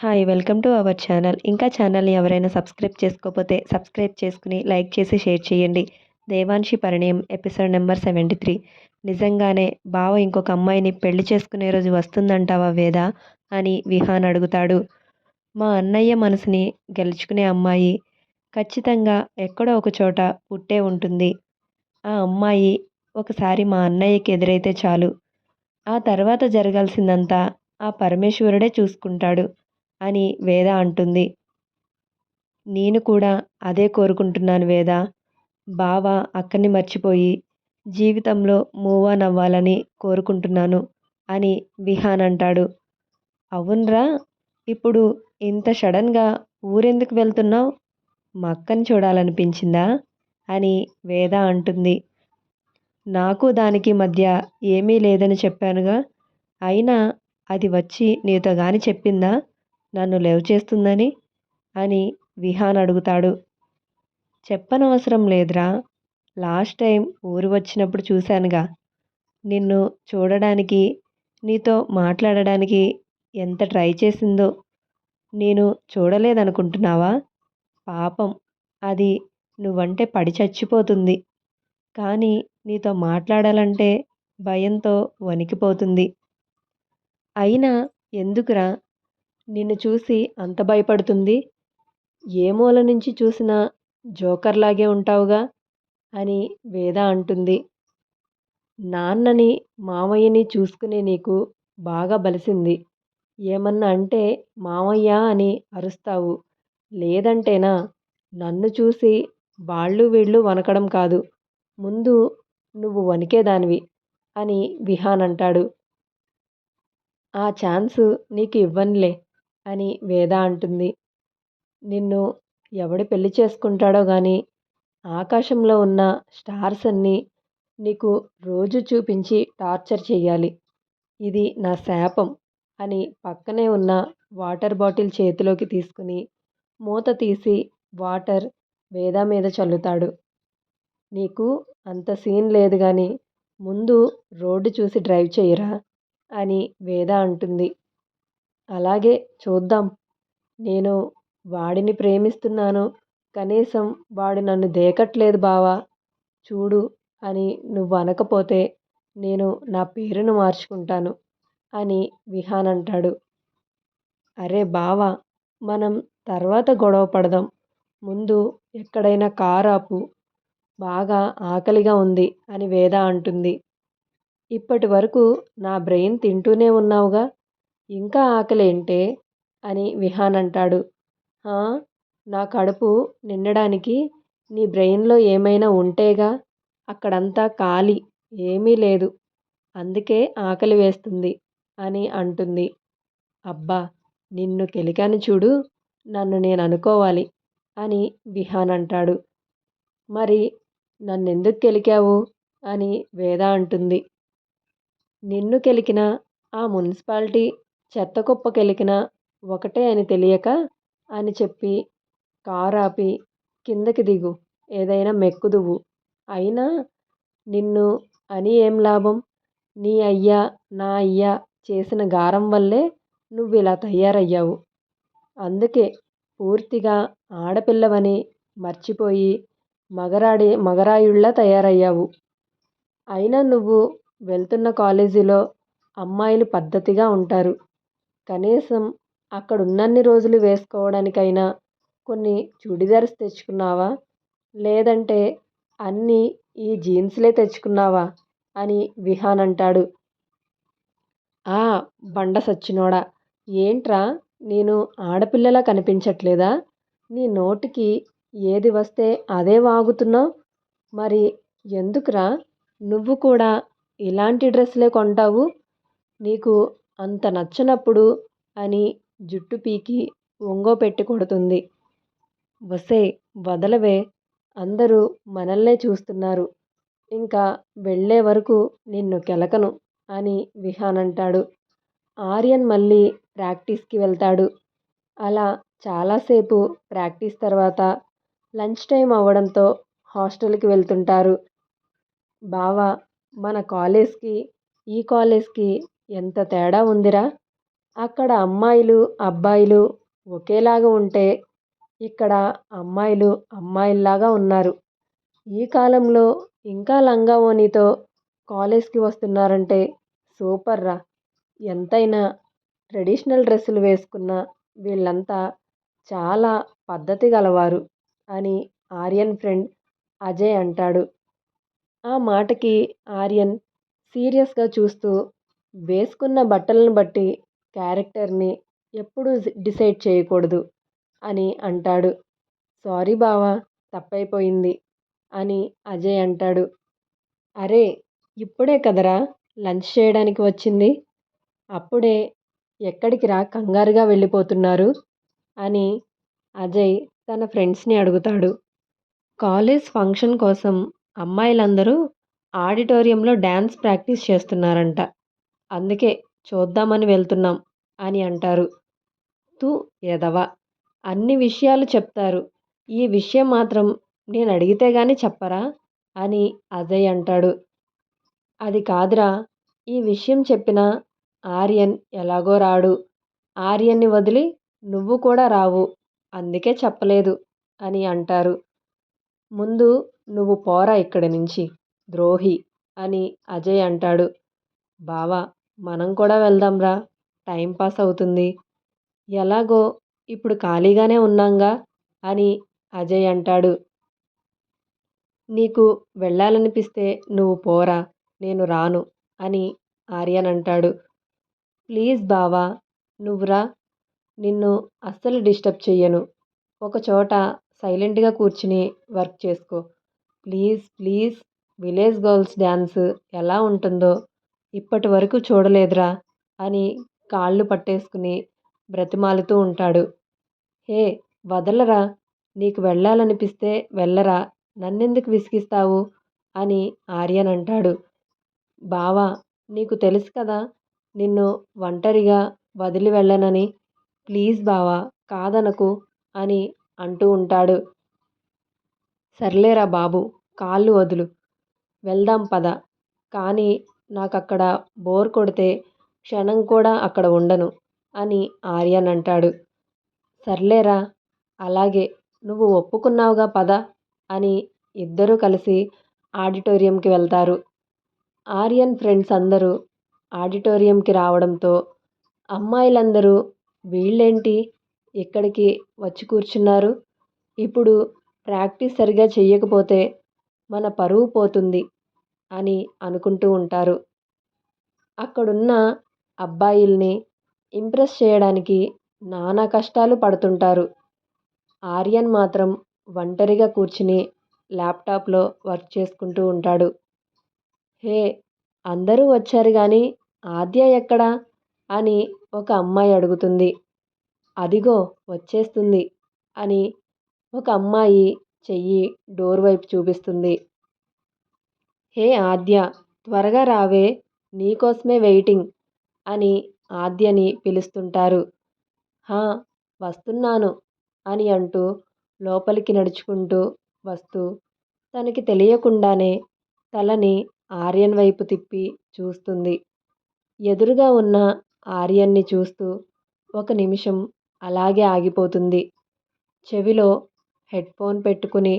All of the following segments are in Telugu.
Hi welcome to our channel ఇంకా ఛానల్ని ఎవరైనా సబ్స్క్రైబ్ చేసుకోకపోతే సబ్స్క్రైబ్ చేసుకుని లైక్ చేసి షేర్ చేయండి. Devanshi Parinayam episode number seventy three నిజంగానే బావ ఇంకొక అమ్మాయిని పెళ్ళి చేసుకునే రోజు వస్తుందంటావా వేద? అని విహాన్ అడుగుతాడు. మా అన్నయ్య మనసుని గెలుచుకునే అమ్మాయి ఖచ్చితంగా ఎక్కడో ఒక చోట పుట్టే ఉంటుంది. ఆ అమ్మాయి ఒకసారి మా అన్నయ్యకి ఎదురైతే చాలు. ఆ తర్వాత జరగాల్సిందంతా ఆ పరమేశ్వరుడే చూసుకుంటాడు. అని వేద అంటుంది. నేను కూడా అదే కోరుకుంటున్నాను వేద. బావ అక్కని మర్చిపోయి జీవితంలో మూవ్ ఆన్ అవ్వాలని కోరుకుంటున్నాను అని విహాన్ అంటాడు. అవునరా ఇప్పుడు ఇంత సడన్గా ఊరెందుకు వెళ్తున్నావు? మా అక్కని చూడాలనిపించిందా? అని వేద అంటుంది. నాకు దానికి మధ్య ఏమీ లేదని చెప్పానుగా. అయినా అది వచ్చి నీతో కానీ చెప్పిందా? నన్ను లేవ్ చేస్తుందని అని విహాన్ అడుగుతాడు. చెప్పనవసరం లేదురా. లాస్ట్ టైం ఊరు వచ్చినప్పుడు చూశానుగా. నిన్ను చూడడానికి నీతో మాట్లాడడానికి ఎంత ట్రై చేసిందో నేను చూడలేదనుకుంటున్నావా? పాపం అది నువ్వంటే పడి చచ్చిపోతుంది. కానీ నీతో మాట్లాడాలంటే భయంతో వణికిపోతుంది. అయినా ఎందుకురా నిన్ను చూసి అంత భయపడుతుంది. ఏ మూల నుంచి చూసినా జోకర్లాగే ఉంటావుగా అని వేద అంటుంది. నాన్నని మామయ్యని చూసుకునే నీకు బాగా బలిసింది. ఏమన్నా అంటే మామయ్య అని అరుస్తావు. లేదంటేనా నన్ను చూసి వాళ్ళు వీళ్ళు వనకడం కాదు. ముందు నువ్వు వణికేదానివి అని విహాన్ అంటాడు. ఆ ఛాన్సు నీకు ఇవ్వనులే. అని వేద అంటుంది. నిన్ను ఎవడు పెళ్ళి చేసుకుంటాడో కానీ ఆకాశంలో ఉన్న స్టార్స్ అన్నీ నీకు రోజు చూపించి టార్చర్ చేయాలి ఇది నా శాపం అని పక్కనే ఉన్న వాటర్ బాటిల్ చేతిలోకి తీసుకుని మూత తీసి వాటర్ వేద మీద చల్లుతాడు. నీకు అంత సీన్ లేదు కానీ ముందు రోడ్డు చూసి డ్రైవ్ చేయరా అని వేద అంటుంది. అలాగే చూద్దాం. నేను వాడిని ప్రేమిస్తున్నాను. కనీసం వాడు నన్ను దేకట్లేదు బావా. చూడు అని నువ్వు అనకపోతే నేను నా పేరును మార్చుకుంటాను అని విహాన్ అంటాడు. అరే బావా మనం తర్వాత గొడవ పడదాం. ముందు ఎక్కడైనా కారు ఆపు. బాగా ఆకలిగా ఉంది అని వేద అంటుంది. ఇప్పటి వరకు నా బ్రెయిన్ తింటూనే ఉన్నావుగా. ఇంకా ఆకలేంటే? అని విహాన్ అంటాడు. నా కడుపు నిండడానికి నీ బ్రెయిన్లో ఏమైనా ఉంటేగా అక్కడంతా ఖాళీ ఏమీ లేదు. అందుకే ఆకలి వేస్తుంది అని అంటుంది. అబ్బా నిన్ను కెలికాను చూడు నన్ను నేను అనుకోవాలి అని విహాన్ అంటాడు. మరి నన్నెందుకు కెలికావు? అని వేద అంటుంది. నిన్ను కెలికిన ఆ మున్సిపాలిటీ చెత్త కుప్పకెలికినా ఒకటే అని తెలియక అని చెప్పి కారు ఆపి కిందకి దిగు ఏదైనా మెక్కుదువు అయినా నిన్ను అని ఏం లాభం? నీ అయ్యా నా అయ్యా చేసిన గారం వల్లే నువ్వు ఇలా తయారయ్యావు. అందుకే పూర్తిగా ఆడపిల్లవని మర్చిపోయి మగరాడి మగరాయుళ్ళ తయారయ్యావు. అయినా నువ్వు వెళ్తున్న కాలేజీలో అమ్మాయిలు పద్ధతిగా ఉంటారు. కనీసం అక్కడ ఉన్నన్ని రోజులు వేసుకోవడానికైనా కొన్ని చుడిదార్స్ తెచ్చుకున్నావా? లేదంటే అన్నీ ఈ జీన్స్లే తెచ్చుకున్నావా? అని విహాన్ అంటాడు. ఆ బండ సచ్చినోడా ఏంట్రా? నేను ఆడపిల్లలా కనిపించట్లేదా? నీ నోటికి ఏది వస్తే అదే వాగుతున్నావు? మరి ఎందుకురా? నువ్వు కూడా ఇలాంటి డ్రెస్లే కొంటావు? నీకు అంత నచ్చనప్పుడు అని జుట్టు పీకి ఒంగోపెట్టి కొడుతుంది. ఒసేయ్ వదలవే అందరూ మనల్నే చూస్తున్నారు. ఇంకా వెళ్ళే వరకు నిన్ను కెలకను అని విహాన్ అంటాడు. ఆర్యన్ మళ్ళీ ప్రాక్టీస్కి వెళ్తాడు. అలా చాలాసేపు ప్రాక్టీస్ తర్వాత లంచ్ టైం అవ్వడంతో హాస్టల్కి వెళ్తుంటారు. బావా మన కాలేజ్కి ఈ కాలేజ్కి ఎంత తేడా ఉందిరా? అక్కడ అమ్మాయిలు అబ్బాయిలు ఒకేలాగా ఉంటే ఇక్కడ అమ్మాయిలు అమ్మాయిల్లాగా ఉన్నారు. ఈ కాలంలో ఇంకా లంగా కాలేజ్కి వస్తున్నారంటే సూపర్ రా. ఎంతైనా ట్రెడిషనల్ డ్రెస్సులు వేసుకున్న వీళ్ళంతా చాలా పద్ధతి గలవారు అని ఆర్యన్ ఫ్రెండ్ అజయ్ అంటాడు. ఆ మాటకి ఆర్యన్ సీరియస్గా చూస్తూ వేసుకున్న బట్టలను బట్టి క్యారెక్టర్ని ఎప్పుడూ డిసైడ్ చేయకూడదు అని అంటాడు. సారీ బావా తప్పైపోయింది అని అజయ్ అంటాడు. అరే ఇప్పుడే కదరా లంచ్ చేయడానికి వచ్చింది? అప్పుడే ఎక్కడికి రా కంగారుగా వెళ్ళిపోతున్నారు అని అజయ్ తన ఫ్రెండ్స్ని అడుగుతాడు. కాలేజ్ ఫంక్షన్ కోసం అమ్మాయిలందరూ ఆడిటోరియంలో డ్యాన్స్ ప్రాక్టీస్ చేస్తున్నారంట. అందుకే చూద్దామని వెళ్తున్నాం అని అంటారు. తు ఎదవ అన్ని విషయాలు చెప్తారు. ఈ విషయం మాత్రం నేను అడిగితే కానీ చెప్పరా? అని అజయ్ అంటాడు. అది కాదురా ఈ విషయం చెప్పిన ఆర్యన్ ఎలాగో రాడు. ఆర్యన్ని వదిలి నువ్వు కూడా రావు అందుకే చెప్పలేదు అని అంటారు. ముందు నువ్వు పోరా ఇక్కడి నుంచి ద్రోహి అని అజయ్ అంటాడు. బావా మనం కూడా వెళ్దాంరా. టైం పాస్ అవుతుంది. ఎలాగో ఇప్పుడు ఖాళీగానే ఉన్నాంగా అని అజయ్ అంటాడు. నీకు వెళ్ళాలనిపిస్తే నువ్వు పోరా నేను రాను అని ఆర్యన్ అంటాడు. ప్లీజ్ బావా నువ్వురా. నిన్ను అస్సలు డిస్టర్బ్ చెయ్యను. ఒకచోట సైలెంట్గా కూర్చుని వర్క్ చేసుకో. Please please. Village girls dance ఎలా ఉంటుందో ఇప్పటి వరకు చూడలేదురా అని కాళ్ళు పట్టేసుకుని బ్రతిమాలుతూ ఉంటాడు. హే వదలరా నీకు వెళ్ళాలనిపిస్తే వెళ్ళరా నన్నెందుకు విసిగిస్తావు? అని ఆర్యన్ అంటాడు బావా నీకు తెలుసు కదా నిన్ను ఒంటరిగా వదిలి వెళ్ళనని. ప్లీజ్ బావా కాదనకు అని అంటూ ఉంటాడు. సర్లేరా బాబు కాళ్ళు వదులు. వెళ్దాం పద. కానీ నాకు అక్కడ బోర్ కొడితే క్షణం కూడా అక్కడ ఉండను అని ఆర్యన్ అంటాడు సర్లేరా అలాగే నువ్వు ఒప్పుకున్నావుగా పద అని ఇద్దరూ కలిసి ఆడిటోరియంకి వెళ్తారు. ఆర్యన్ ఫ్రెండ్స్ అందరూ ఆడిటోరియంకి రావడంతో అమ్మాయిలందరూ వీళ్ళేంటి ఇక్కడికి వచ్చి కూర్చున్నారు? ఇప్పుడు ప్రాక్టీస్ సరిగా చెయ్యకపోతే మన పరువు పోతుంది. అని అనుకుంటూ ఉంటారు. అక్కడున్న అబ్బాయిల్ని ఇంప్రెస్ చేయడానికి నానా కష్టాలు పడుతుంటారు. ఆర్యన్ మాత్రం ఒంటరిగా కూర్చుని ల్యాప్టాప్లో వర్క్ చేసుకుంటూ ఉంటాడు. హే అందరూ వచ్చారు కానీ ఆద్య ఎక్కడా? అని ఒక అమ్మాయి అడుగుతుంది. అదిగో వచ్చేస్తుంది అని ఒక అమ్మాయి చెయ్యి డోర్ వైపు చూపిస్తుంది. హే ఆద్య త్వరగా రావే నీకోసమే వెయిటింగ్ అని ఆద్యని పిలుస్తుంటారు. హా వస్తున్నాను అని అంటూ లోపలికి నడుచుకుంటూ వస్తూ తనకి తెలియకుండానే తలని ఆర్యన్ వైపు తిప్పి చూస్తుంది. ఎదురుగా ఉన్న ఆర్యన్ని చూస్తూ ఒక నిమిషం అలాగే ఆగిపోతుంది. చెవిలో హెడ్ఫోన్ పెట్టుకుని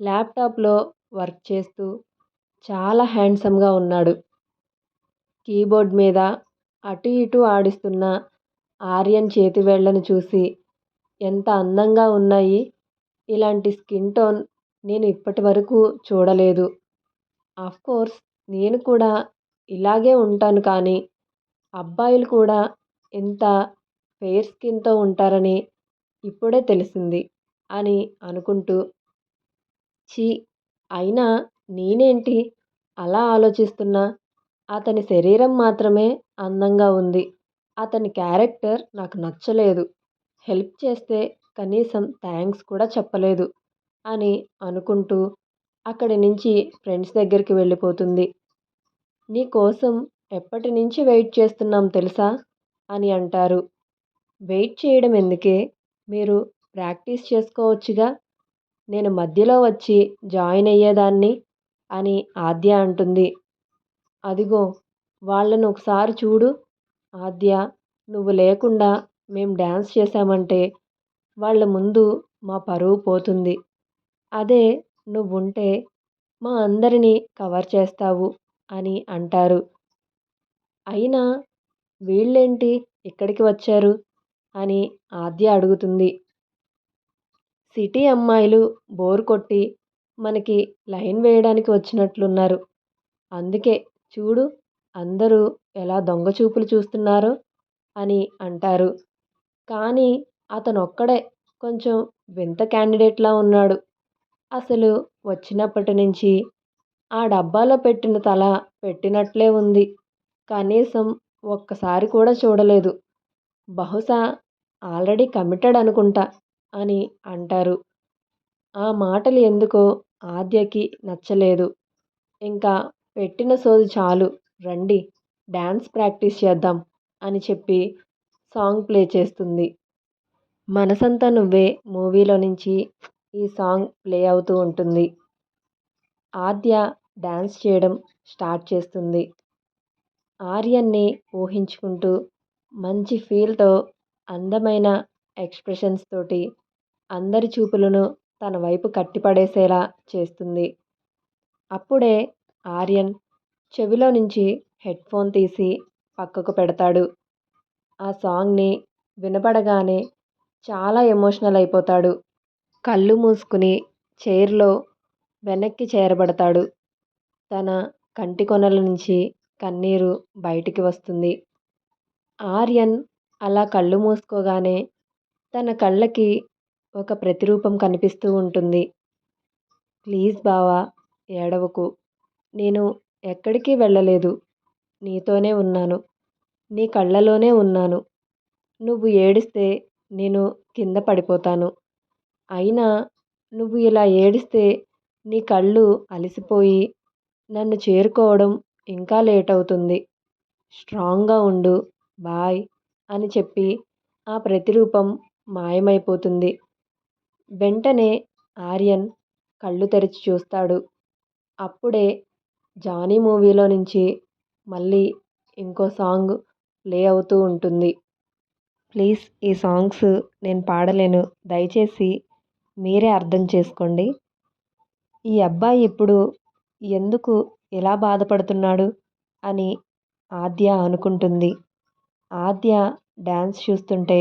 ల్యాప్టాప్లో వర్క్ చేస్తూ చాలా హ్యాండ్సమ్గా ఉన్నాడు. కీబోర్డ్ మీద అటు ఇటు ఆడిస్తున్న ఆర్యన్ చేతివేళ్ళను చూసి ఎంత అందంగా ఉన్నాయి. ఇలాంటి స్కిన్ టోన్ నేను ఇప్పటి వరకు చూడలేదు. కోర్స్ నేను కూడా ఇలాగే ఉంటాను కానీ అబ్బాయిలు కూడా ఇంత ఫెయిర్ స్కిన్తో ఉంటారని ఇప్పుడే తెలిసింది అని అనుకుంటూ ఛీ అయినా నేనేంటి? అలా ఆలోచిస్తున్నా. అతని శరీరం మాత్రమే అందంగా ఉంది. అతని క్యారెక్టర్ నాకు నచ్చలేదు. హెల్ప్ చేస్తే కనీసం థ్యాంక్స్ కూడా చెప్పలేదు అని అనుకుంటూ అక్కడి నుంచి ఫ్రెండ్స్ దగ్గరికి వెళ్ళిపోతుంది. నీ కోసం ఎప్పటి నుంచి వెయిట్ చేస్తున్నాం తెలుసా? అని అంటారు. వెయిట్ చేయడం ఎందుకే? మీరు ప్రాక్టీస్ చేసుకోవచ్చుగా? నేను మధ్యలో వచ్చి జాయిన్ అయ్యేదాన్ని అని ఆద్య అంటుంది. అదిగో వాళ్ళను ఒకసారి చూడు. ఆద్య నువ్వు లేకుండా మేం డ్యాన్స్ చేశామంటే వాళ్ళ ముందు మా పరువు పోతుంది. అదే నువ్వుంటే మా అందరినీ కవర్ చేస్తావు అని అంటారు. అయినా వీళ్ళేంటి ఇక్కడికి వచ్చారు అని ఆద్య అడుగుతుంది. సిటీ అమ్మాయిలు బోర్ కొట్టి మనకి లైన్ వేయడానికి వచ్చినట్లున్నారు. అందుకే చూడు అందరూ ఎలా దొంగ చూపులు చూస్తున్నారో అని అంటారు. కానీ అతనొక్కడే కొంచెం వింత క్యాండిడేట్లా ఉన్నాడు. అసలు వచ్చినప్పటి నుంచి ఆ డబ్బాలో పెట్టిన తల పెట్టినట్లే ఉంది. కనీసం ఒక్కసారి కూడా చూడలేదు. బహుశా ఆల్రెడీ కమిటెడ్ అనుకుంటా అని అంటారు. ఆ మాటలు ఎందుకో ఆద్యకి నచ్చలేదు. ఇంకా పెట్టిన సోది చాలు. రండి డ్యాన్స్ ప్రాక్టీస్ చేద్దాం అని చెప్పి సాంగ్ ప్లే చేస్తుంది. మనసంతా నువ్వే మూవీలో నుంచి ఈ సాంగ్ ప్లే అవుతూ ఉంటుంది. ఆద్య డ్యాన్స్ చేయడం స్టార్ట్ చేస్తుంది. ఆర్యన్ని ఊహించుకుంటూ మంచి ఫీల్తో అందమైన ఎక్స్ప్రెషన్స్ తోటి అందరి చూపులను తన వైపు కట్టిపడేసేలా చేస్తుంది. అప్పుడే ఆర్యన్ చెవిలో నుంచి హెడ్ఫోన్ తీసి పక్కకు పెడతాడు. ఆ సాంగ్ని వినపడగానే చాలా ఎమోషనల్ అయిపోతాడు. కళ్ళు మూసుకుని చైర్లో వెనక్కి చేరబడతాడు. తన కంటి కొనల నుంచి కన్నీరు బయటికి వస్తుంది. ఆర్యన్ అలా కళ్ళు మూసుకోగానే తన కళ్ళకి ఒక ప్రతిరూపం కనిపిస్తూ ఉంటుంది. ప్లీజ్ బావా ఏడవకు. నేను ఎక్కడికి వెళ్ళలేదు. నీతోనే ఉన్నాను. నీ కళ్ళలోనే ఉన్నాను. నువ్వు ఏడిస్తే నేను కింద పడిపోతాను. అయినా నువ్వు ఇలా ఏడిస్తే నీ కళ్ళు అలసిపోయి నన్ను చేరుకోవడం ఇంకా లేట్ అవుతుంది స్ట్రాంగ్గా ఉండు బాయ్ అని చెప్పి ఆ ప్రతిరూపం మాయమైపోతుంది. వెంటనే ఆర్యన్ కళ్ళు తెరిచి చూస్తాడు. అప్పుడే జానీ మూవీలో నుంచి మళ్ళీ ఇంకో సాంగ్ ప్లే అవుతూ ఉంటుంది. ప్లీజ్ ఈ సాంగ్స్ నేను పాడలేను. దయచేసి మీరే అర్థం చేసుకోండి. ఈ అబ్బాయి ఇప్పుడు ఎందుకు ఎలా బాధపడుతున్నాడు అని ఆద్య అనుకుంటుంది. ఆద్య డ్యాన్స్ చూస్తుంటే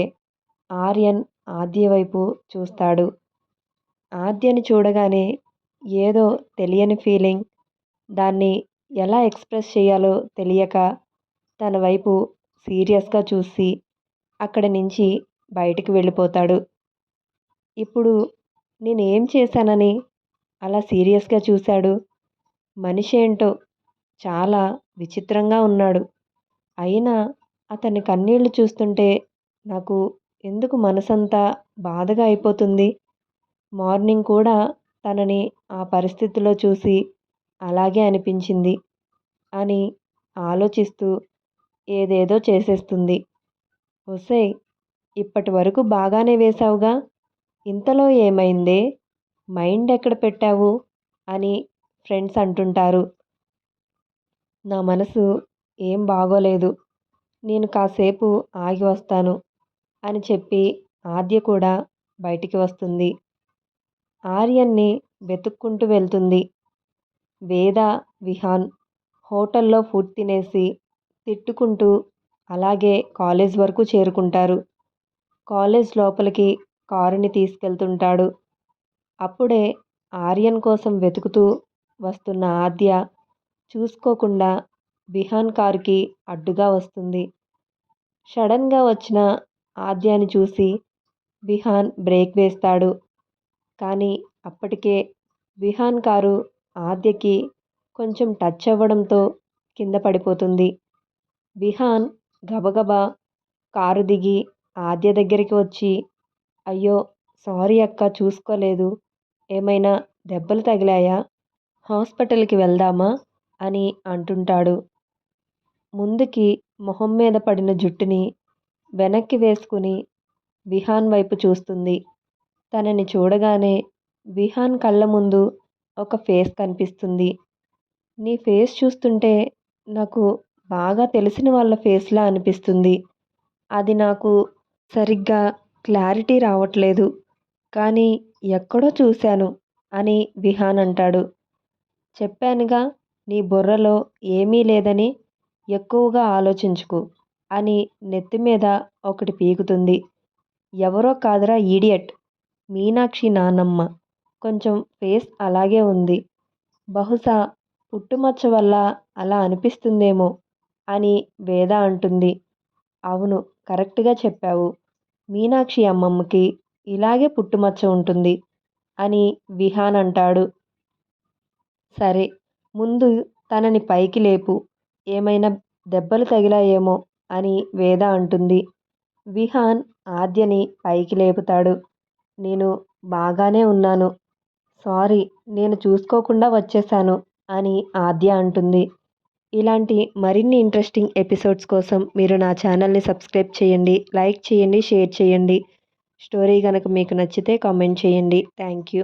ఆర్యన్ ఆద్య వైపు చూస్తాడు. ఆద్యని చూడగానే ఏదో తెలియని ఫీలింగ్ దాన్ని ఎలా ఎక్స్ప్రెస్ చేయాలో తెలియక తన వైపు సీరియస్గా చూసి అక్కడి నుంచి బయటికి వెళ్ళిపోతాడు. ఇప్పుడు నేను ఏం చేశానని అలా సీరియస్గా చూశాడు. మనిషి ఏంటో చాలా విచిత్రంగా ఉన్నాడు. అయినా అతని కన్నీళ్ళు చూస్తుంటే నాకు ఎందుకు మనసంతా బాధగా అయిపోతుంది? మార్నింగ్ కూడా తనని ఆ పరిస్థితిలో చూసి అలాగే అనిపించింది అని ఆలోచిస్తూ ఏదేదో చేసేస్తుంది. ఒసేయ్ ఇప్పటి వరకు బాగానే వేశావుగా. ఇంతలో ఏమైందే? మైండ్ ఎక్కడ పెట్టావు? అని ఫ్రెండ్స్ అంటుంటారు. నా మనసు ఏం బాగోలేదు. నేను కాసేపు ఆగి వస్తాను. అని చెప్పి ఆద్య కూడా బయటికి వస్తుంది. ఆర్యన్ని వెతుక్కుంటూ వెళ్తుంది. వేద విహాన్ హోటల్లో ఫుడ్ తినేసి తిట్టుకుంటూ అలాగే కాలేజ్ వరకు చేరుకుంటారు. కాలేజ్ లోపలికి కారుని తీసుకెళ్తుంటాడు. అప్పుడే ఆర్యన్ కోసం వెతుకుతూ వస్తున్న ఆద్య చూసుకోకుండా విహాన్ కారుకి అడ్డుగా వస్తుంది. సడన్గా వచ్చిన ఆద్యాని చూసి విహాన్ బ్రేక్ వేస్తాడు. కానీ అప్పటికే విహాన్ కారు ఆద్యకి కొంచెం టచ్ అవ్వడంతో కింద పడిపోతుంది. విహాన్ గబగబా కారు దిగి ఆద్య దగ్గరికి వచ్చి అయ్యో సారీ అక్క చూసుకోలేదు. ఏమైనా దెబ్బలు తగిలాయా? హాస్పిటల్కి వెళ్దామా? అని అంటుంటాడు. ముందుకి మొహం మీద పడిన జుట్టుని వెనక్కి వేసుకుని విహాన్ వైపు చూస్తుంది. తనని చూడగానే విహాన్ కళ్ళ ముందు ఒక ఫేస్ కనిపిస్తుంది. నీ ఫేస్ చూస్తుంటే నాకు బాగా తెలిసిన వాళ్ళ ఫేస్లా అనిపిస్తుంది. అది నాకు సరిగ్గా క్లారిటీ రావట్లేదు. కానీ ఎక్కడో చూశాను అని విహాన్ అంటాడు. చెప్పానుగా నీ బుర్రలో ఏమీ లేదని ఎక్కువగా ఆలోచించుకు. అని నెత్తి మీద ఒకటి పీకుతుంది. ఎవరో కాదురా ఈడియట్ మీనాక్షి నానమ్మ. కొంచెం ఫేస్ అలాగే ఉంది. బహుశా పుట్టుమచ్చ వల్ల అలా అనిపిస్తుందేమో అని వేద అంటుంది. అవును కరెక్ట్గా చెప్పావు. మీనాక్షి అమ్మమ్మకి ఇలాగే పుట్టుమచ్చ ఉంటుంది అని విహాన్ అంటాడు. సరే ముందు తనని పైకి లేపు. ఏమైనా దెబ్బలు తగిలాయేమో అని వేద అంటుంది. విహాన్ ఆద్యని పైకి లేపుతాడు. నేను బాగానే ఉన్నాను. సారీ నేను చూసుకోకుండా వచ్చేసాను అని ఆద్య అంటుంది. ఇలాంటి మరిన్ని ఇంట్రెస్టింగ్ ఎపిసోడ్స్ కోసం మీరు నా ఛానల్ని సబ్స్క్రైబ్ చేయండి లైక్ చేయండి షేర్ చేయండి. స్టోరీ కనుక మీకు నచ్చితే కామెంట్ చేయండి. Thank you.